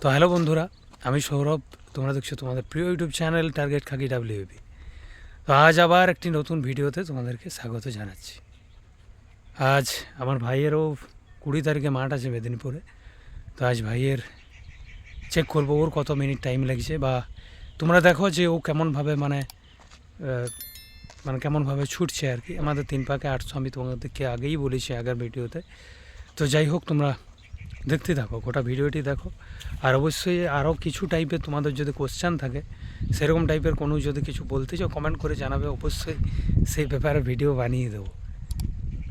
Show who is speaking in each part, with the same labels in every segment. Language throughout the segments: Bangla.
Speaker 1: তো হ্যালো বন্ধুরা, আমি সৌরভ। তোমরা দেখছ তোমাদের প্রিয় YouTube channel target khaki WB. তো আজ আবার একটি নতুন ভিডিওতে তোমাদেরকে স্বাগত জানাচ্ছি। আজ আমার ভাইয়েরও কুড়ি তারিখে মাঠ আছে মেদিনীপুরে। তো আজ ভাইয়ের চেক করব, ওর কত মিনিট টাইম লাগছে বা তোমরা দেখো যে ও কেমনভাবে মানে মানে কেমনভাবে ছুটছে আর কি। আমাদের তিন পাকে আটশো, আমি তোমাদেরকে আগেই বলেছি আগের ভিডিওতে। তো যাই হোক, তোমরা দেখতে থাকো, গোটা ভিডিওটি দেখো। আর অবশ্যই আরও কিছু টাইপের তোমাদের যদি কোশ্চেন থাকে, সেরকম টাইপের কোনো যদি কিছু বলতে চাও কমেন্ট করে জানাবে, অবশ্যই সেই ব্যাপারে ভিডিও বানিয়ে দেবো।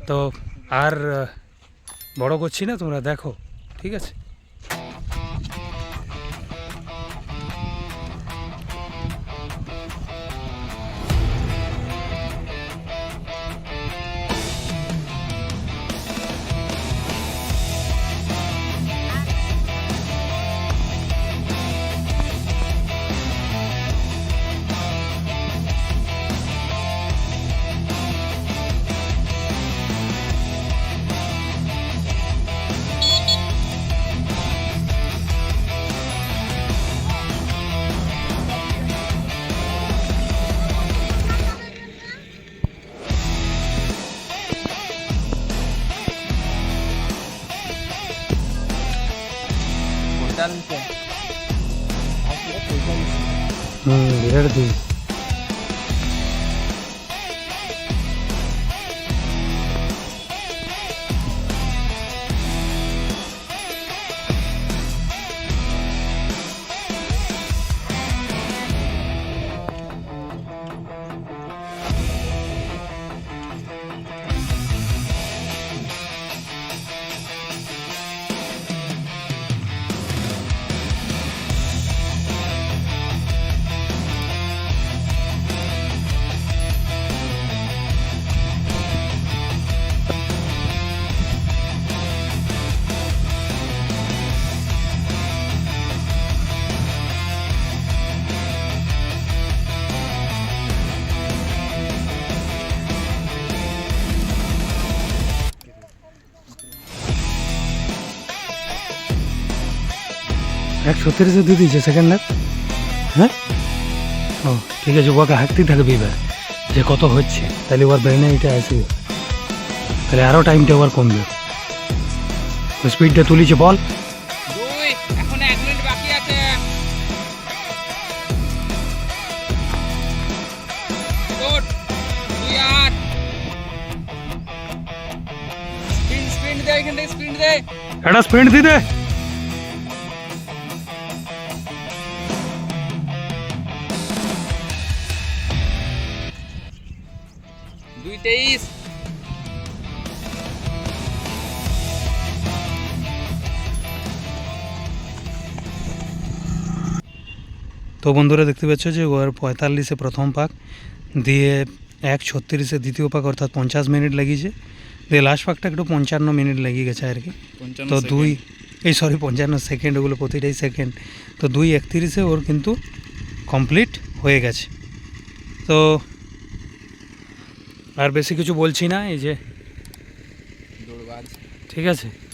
Speaker 1: তো আর বড় করছি না তোমরা, দেখো, ঠিক আছে? Dante. Así এক ছত্রিশে দিয়ে দিয়েছে সেকেন্ড হাফ হ্যাঁ? ও ঠিক আছে ওকে হাঁটতেই থাকবে এবার যে কত হচ্ছে। তাহলে ওর ব্রেনে এটা আসবে তাহলে আরও টাইমটা ওর কমবে। স্পিডটা তুলিছে বল।
Speaker 2: দুই এখন এক তেইশ
Speaker 1: তো বন্ধুরা দেখতে পাচ্ছ যে ওর পঁয়তাল্লিশে প্রথম পাক দিয়ে এক ছত্রিশে দ্বিতীয় পাক অর্থাৎ পঞ্চাশ মিনিট লাগিয়েছে দিয়ে লাস্ট পাকটা একটু পঞ্চান্ন মিনিট লেগে গেছে আর কি। তো দুই এই সরি পঞ্চান্ন সেকেন্ড ওগুলো প্রতিটাই সেকেন্ড তো দুই একত্রিশে ওর কিন্তু কমপ্লিট হয়ে গেছে। তো আর বেশি কিছু বলছি না এই যে। ঠিক আছে।